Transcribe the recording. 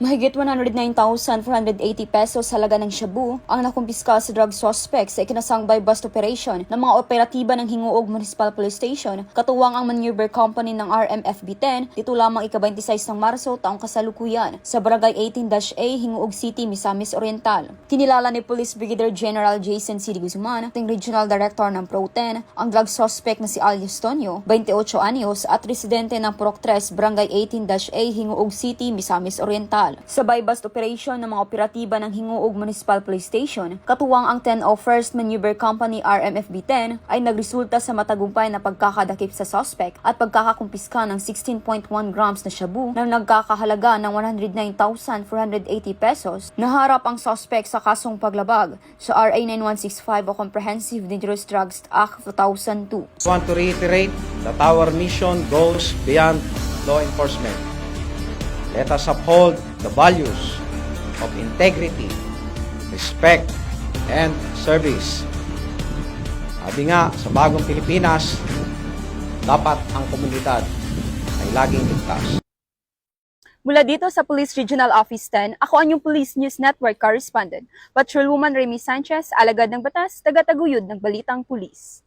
Mahigit 109,480 pesos halaga ng shabu ang nakumpiska sa drug suspect sa ikinasangbay bust operation ng mga operatiba ng Hinguog Municipal Police Station katuwang ang maneuver company ng RMFB-10 dito lamang ika-26 ng Marso taong kasalukuyan sa Barangay 18-A Hinguog City, Misamis Oriental. Kinilala ni Police Brigadier General Jason C. Guzman, ating Regional Director ng Pro-10, ang drug suspect na si Alias Tonyo, 28 anyos at residente ng Purok 3, Barangay 18-A Hinguog City, Misamis Oriental. Sa bust operation ng mga operatiba ng Hinguog Municipal Police Station, katuwang ang 1001st Maneuver Company RMFB-10 ay nagresulta sa matagumpay na pagkakadakip sa suspect at pagkakakumpiska ng 16.1 grams na shabu na nagkakahalaga ng 109,480 pesos. Naharap ang suspect sa kasong paglabag sa RA 9165 o Comprehensive Dangerous Drugs Act of 2002. want to reiterate that our mission goes beyond law enforcement. Let us uphold the values of integrity, respect, and service. Sabi nga, sa bagong Pilipinas, dapat ang komunidad ay laging ligtas. Mula dito sa Police Regional Office 10, ako ang yung Police News Network correspondent, Patrolwoman Remy Sanchez, alagad ng batas, taga-taguyod ng Balitang Pulis.